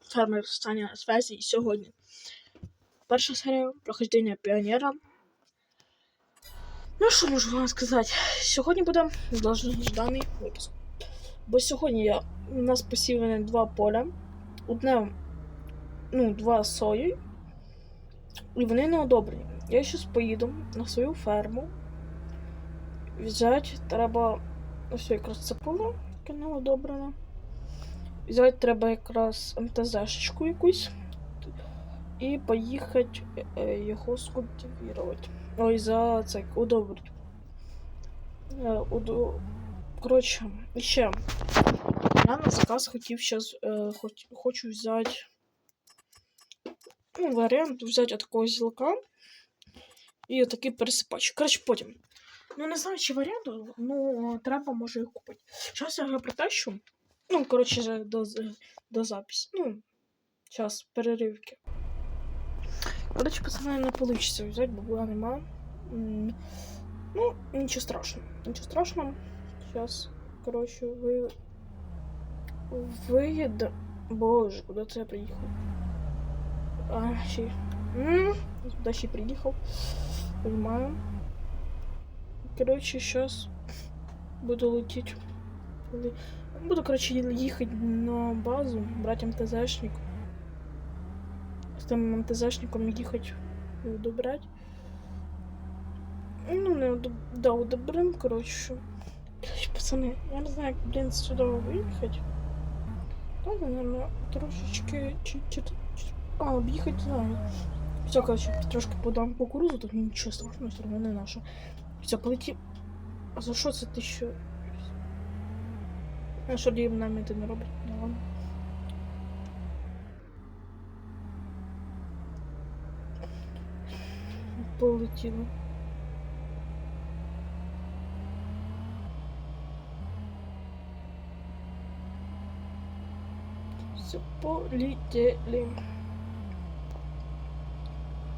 Фермер Саня на связі і сьогодні. Перша серія прохождення піонера. Ну, що можу вам сказати? Сьогодні буде довжений випуск. Бо сьогодні я, у нас посіяні два поля. Одне, ну, два сої. І вони не одобрені. Я зараз поїду на свою ферму. Взяти треба. Ось якраз це поле, яке не одобрене. Взяти треба якраз МТЗшечку якусь. І поїхати е, його скультивувати. Ой, за це удобрити. Е, удо... Коротше, ще. Я на заказ хотів зараз. Е, хоч, хочу взяти. Ну, варіант взяти от такого зілка. І отакий пересипач. Коротше, потім. Ну, не знаю, чи варіанту, ну, треба може їх купити. Зараз я його притащу. Ну, коротше, до, до записі. Ну, зараз, переривки. Коротше, пацани, не вийде взяти, бо була нема. Ну, нічого страшного. Нічого страшного. Зараз, коротше, ви. Виїде. Боже, куди це я приїхав? А, ще. М, Куди ще приїхав? Понимаю. Короче, сейчас буду лететь. Ле- Буду, короче, ехать на базу, брать МТЗшник. С тем МТЗшником ехать и удобрять. Ну, не удоб... да, удобрим, короче. Короче, пацаны, я не знаю, как, блин, сюда выехать. Надо, наверное, трошечки чуть-чуть... А, объехать, знаю. Все, короче, трошки подам кукурузу, тут нічого страшного, все равно не наша. Все, полетів. А за що це ти що? А що дієм нами ти не робить? Ну ладно. Полетіло. Все, полетели.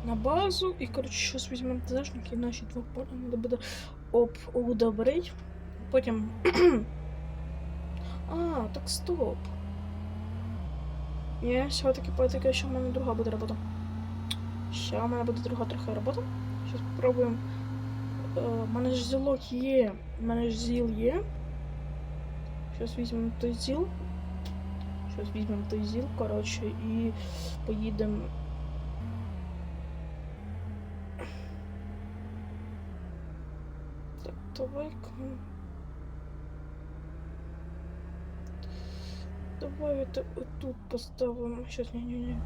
На базу. И, короче, сейчас возьмем ТЗшники, наші два поля надо буде об удобрить. Потім. А, так стоп. Ні, все-таки потім що в мене друга буде робота. Ще в мене буде друга трохи робота. Зараз спробуємо. Е, в мене ж зілок є. У мене ж зіл є. Зараз візьмемо той зіл. Зараз візьмемо той зіл, коротше, і поїдемо. Так, давай-ка. Давайте отут поставимо. Щас, ні-ні-ні.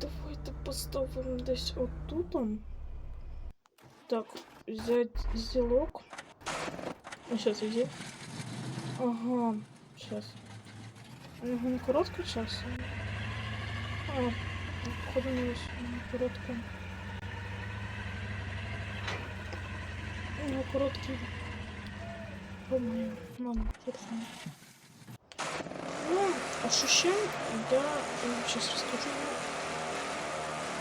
Давайте поставимо десь отут. Так, взять зілок. А сейчас иди. Ага, сейчас. Ага, не коротко час. А, походу не ось, не коротко. Ну, короткий. Помню. Ладно, телефон. Ну, ощущение я сейчас расскажу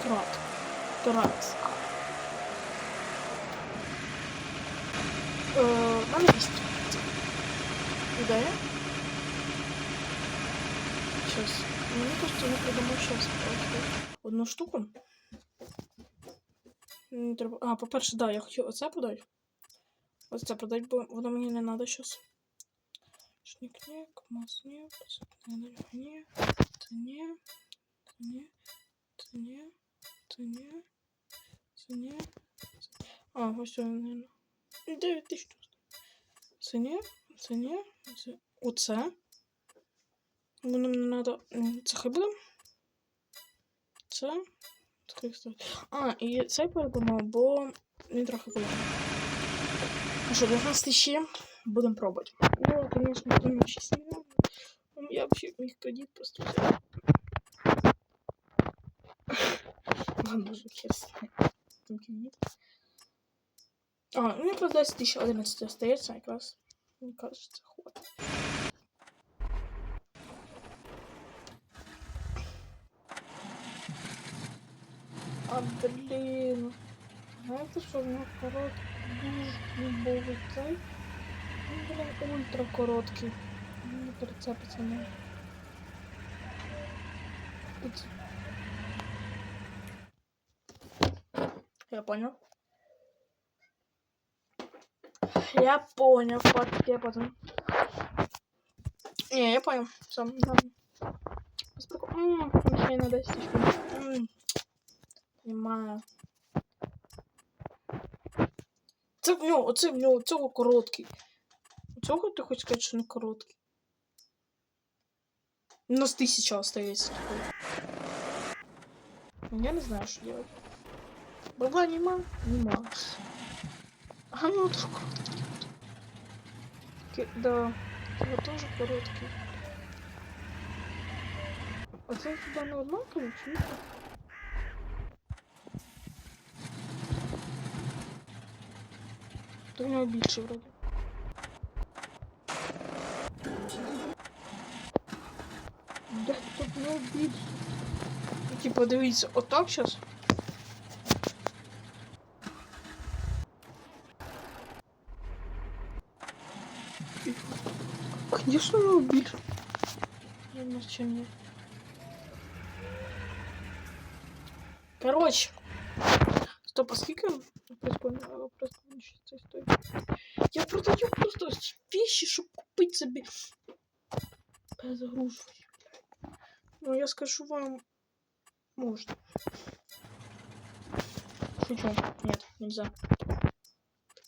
кратко. Кратко. Е, в мене є ідея. Щас. Мені просто не придумав щас одну штуку. А, по-перше, да, я хочу оце подати. Оце подати, бо воно мені не треба щас. Шнік-нік, мас-ні, ні, це ні, це ні, це ні, це ні, це ні, це ні. А, ось він, 9 тисяч. Це ні, це ні, це оце. Воно мені треба. Це хай буде. Це. Це хай ставити. А, і цей передумав, бо він трохи буде. Ну що, 19 ще будемо пробувати. Ну, звісно, то не 6 мільйонів. Ну, Я вообще міг кредит просто взяти. Ладно, вже хер з ним. Там кредит. А, ну мне просто 10 тысяч 11 остается, как раз. Мне кажется, хватит. А, блин. Знаете, что у меня короткий, дубовый цей? Ну, блин, ультра короткий. Не прицепиться не. купить. Я понял. Я понял, факт, я потом. Не, я понял. Сам, да. Успоко- М, Мне надо стишку. М, Понимаю. Це в нього, оце в нього, цього короткий. Цього ти хочеш сказати, що не короткий. У нас тисяча остається такой. Я не знаю, що делать. Бабла нема? Нема. А ну тоже короткий. Ки- Да, его тоже короткий. А це хіба не однаково, чи ні? То в нього більше вроде. Да, то в нього більше. Ну, Типа, дивіться, отак зараз. Конечно, его більше. Я не знаю, чим ні. Короче. Стоп, а скільки прикольно просто це стоїть? Я продаю просто вещи, щоб купити собі без грошей. Ну, я скажу вам, можно. Шучу. Нет, нельзя.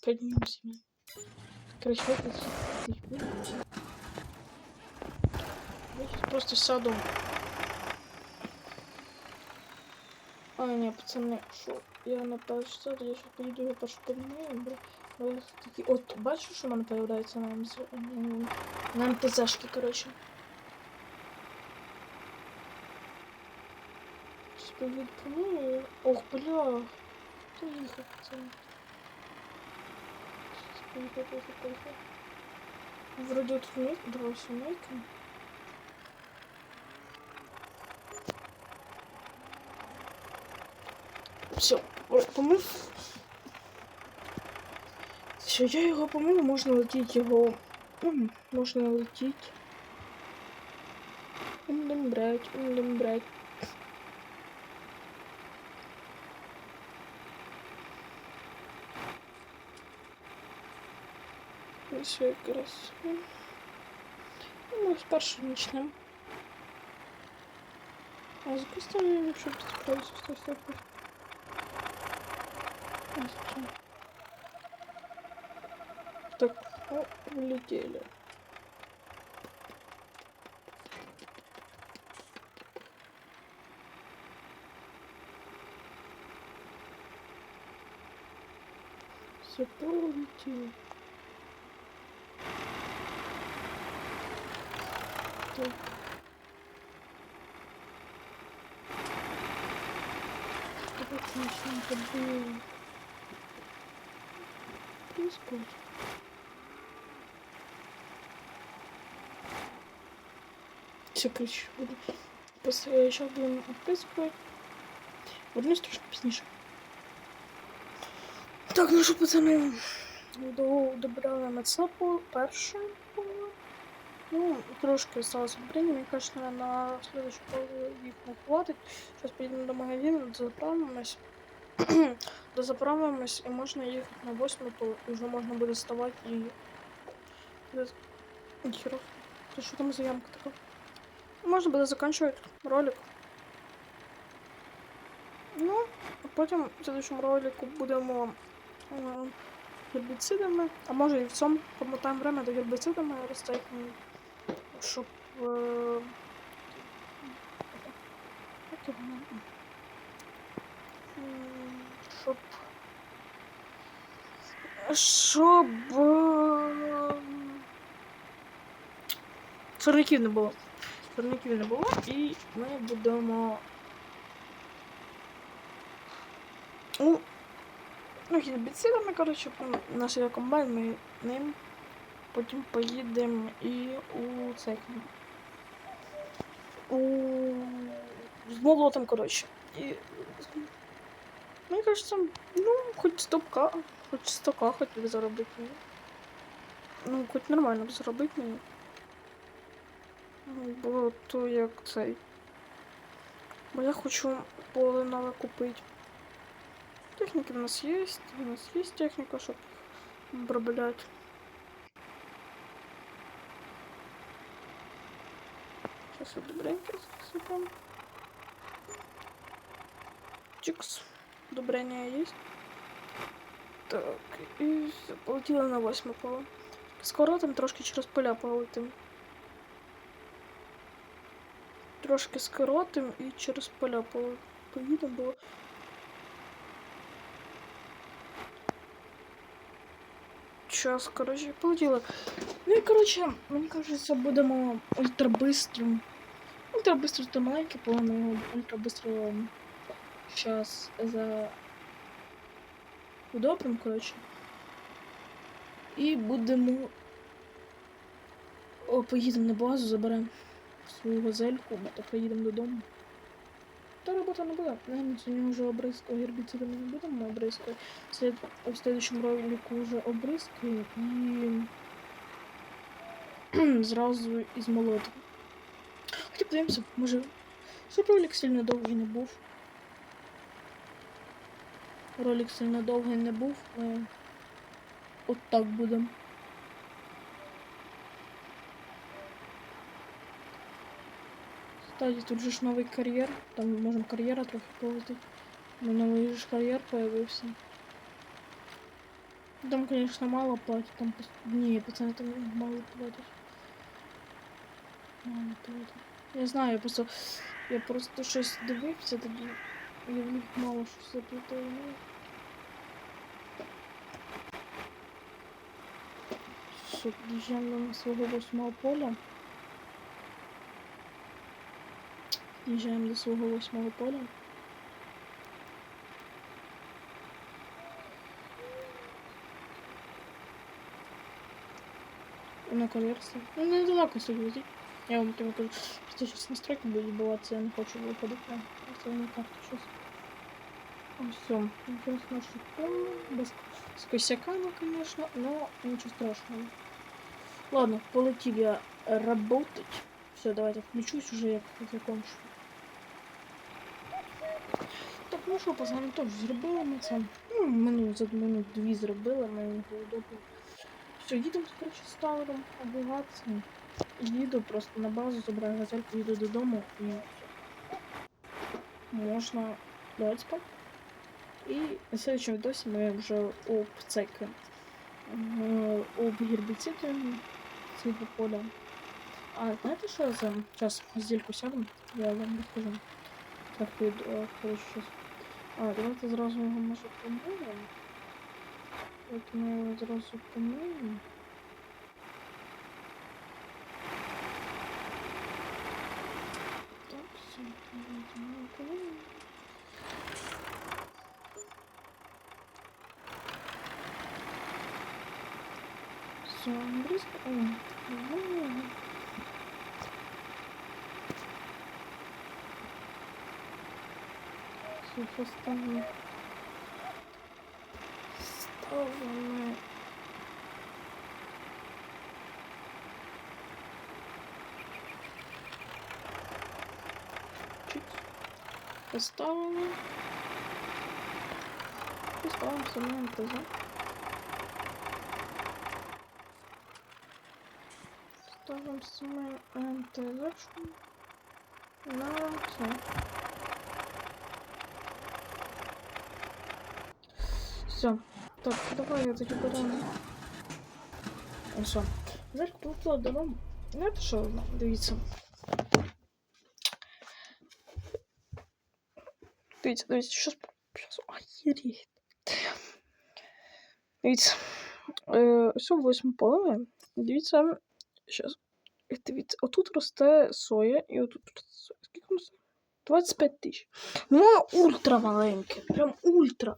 Поднимемся. Короче, вот это всё. Я сейчас просто сяду. А, не, пацаны, що? Я на перший сад, я ще поїду його першу поміняю, бо бо я такі... От, бачиш, що в мене появляється на МЗ... м, на МТЗшки, короче. Сейчас поїду поміняю. Ох, бля. Ти їхав, пацани. Сейчас поїду, поїду, поїду. Вроде тут мейк, два все мейка. Все, помив. Все, я його помив, можна летіти його. М, Можна летіти. Будем брать, будем брать. Все якраз. Ну, спершу почнемо. А запустимо, якщо справиться, Зачем? Так, о, улетели. Все полетело. Так. Давайте начнем подбоем. происходит? Все, короче, буду. Сейчас будем отписывать. Вернусь трошки пізніше. Так, ну що, пацани, до, добрали це по Ну, трошки осталось времени, мне кажется, на следующую паузу їх не хватить. Сейчас поїдемо до магазину, заправимось. Дозаправимось і можна їхати на восьму, то вже можна буде вставати і. Херов. Це що там за ямка така? Можна буде закінчувати ролик. Ну, а потім в следующому ролику будемо е, гербіцидами, а може і в цьому помотаємо время до гербіцидами розтекнемо, щоб. Е, як його на- М, щоб. Е, Сорняків не було. Сорняків не було, і ми будемо. Ну, ну гербіцидами, коротше, є комбайн, ми ним потім поїдемо і у цей. У... З молотом, коротше. І... Мені кажется, ну, хоч 100к, хоч 100к хоч би заробити мені. Ну, хоч нормально б заробити мені. Ну, Бо то як цей. Бо я хочу поле нове купити. Техніки в нас є, у нас є техніка, щоб обробляти. Сейчас я добренько засыпаем. Чикс. Удобрение есть. Так, все, полетіли на восьме поле. Скоро там трошки через поля полетим. Трошки скоротим і через поля поїдемо, бо Час, коротше, полетіли. Ну і коротше, мені кажеться, будемо ультрабистрим. Ультрабистро це маленьке поле, його ультрабистро зараз за удобрим, коротше. І будемо. О, поїдемо на базу, заберемо свою газельку, то поїдемо додому. Та робота не буде. Наверное, сьогодні вже обризку гербіцидами не будемо обризкою. Це в следующем ролику вже обризкою і зразу із молотом. Хоча подивимося, може, щоб ролик сильно довгий не був. Ролик сильно довгий не був. Ми от так будемо. Кстати, тут же ж новий кар'єр. Там ми можемо кар'єра трохи повезти. Ну, новий ж кар'єр появився. Там, конечно, мало платят. Там не, пацаны там мало платят. Мало платят. Я знаю, я просто. Я просто щось дивився тоді. Я в них мало що заплатив. Ну. Що, під'їжджаємо до свого восьмого поля. Під'їжджаємо до свого восьмого поля. На колерці. Ну, не далеко собі. Я вам тобі кажу, що зараз настройки будуть відбуватися, я не хочу виходити. Це карту щось. Ось все. Зараз нашу поле. Без з косяками, конечно, но ничего страшного. Ладно, полетів я работать. Все, давайте включусь уже, як закончу. Так, ну що, пацани, теж зробили ми це. Ну, минут за минут дві зробили, ми його удобно. Все, їдемо, коротше, ставимо облігації. Їду просто на базу, забираю газельку, їду додому і все. Можна лягати спати. І на следующем відосі ми вже об цеки. Об гербіциді цього поля. А знаєте, що я за зараз роздільку сяду? Я вам розкажу. Так, від, е. А, давайте зразу його може помиємо. От ми його зразу помиємо. Так, все, давайте ми його помиємо. Все, близко. О, ну, Все, поставим. Ставим. Чуть. Поставим. Поставим самим МТЗ. Ставим самим МТЗ. На це. Все. Так, давай я беру. Ну що, зараз полетіла додому. Знаєте що, дивіться. Дивіться, дивіться, що Щас, охереть. Дивіться. Е, все, восьме поле. Дивіться. Щас. Дивіться, отут росте соя, і отут росте соя. Скільки воно стоїть? 25 тисяч. Ну, ультра маленьке. Прям ультра.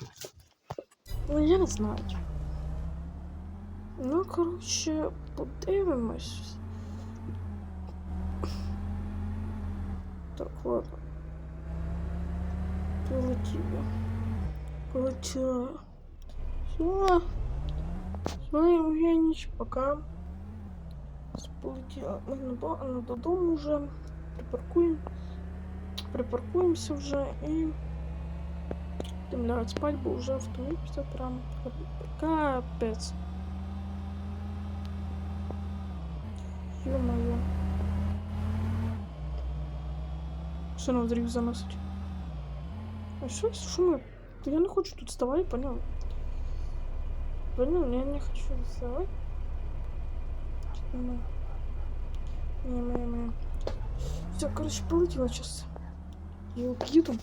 Ну, я не знаю. Ну, коротше, подивимось. Так, ладно. Полетіли. Полетіла. Все. Все, Євгеніч, пока. Полетіла. Ми на до- на додому вже. Припаркуємо. припаркуємося вже і будемо лягати спати, бо вже втомився прям капець. Ё-моё. Що нам дрів заносить? А що, що ми? Я не хочу тут вставати, понял? Понял? Я не хочу вставать. Не, не, не, не. Все, короче, полетела сейчас. Я убью там.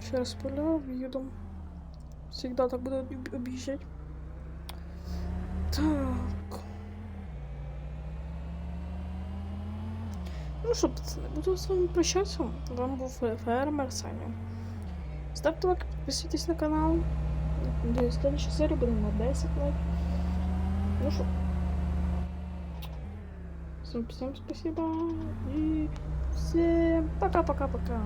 Сейчас полю, еду. Всегда так буду об- объезжать. Так. Ну що, пацани, буду з вами прощатися. Вам був фе- фермер Саня. Ставте лайк, підписуйтесь на канал. Надіюсь, следующая серія буде на 10 лайк. Ну що. Всем, всем спасибо и всем пока-пока-пока.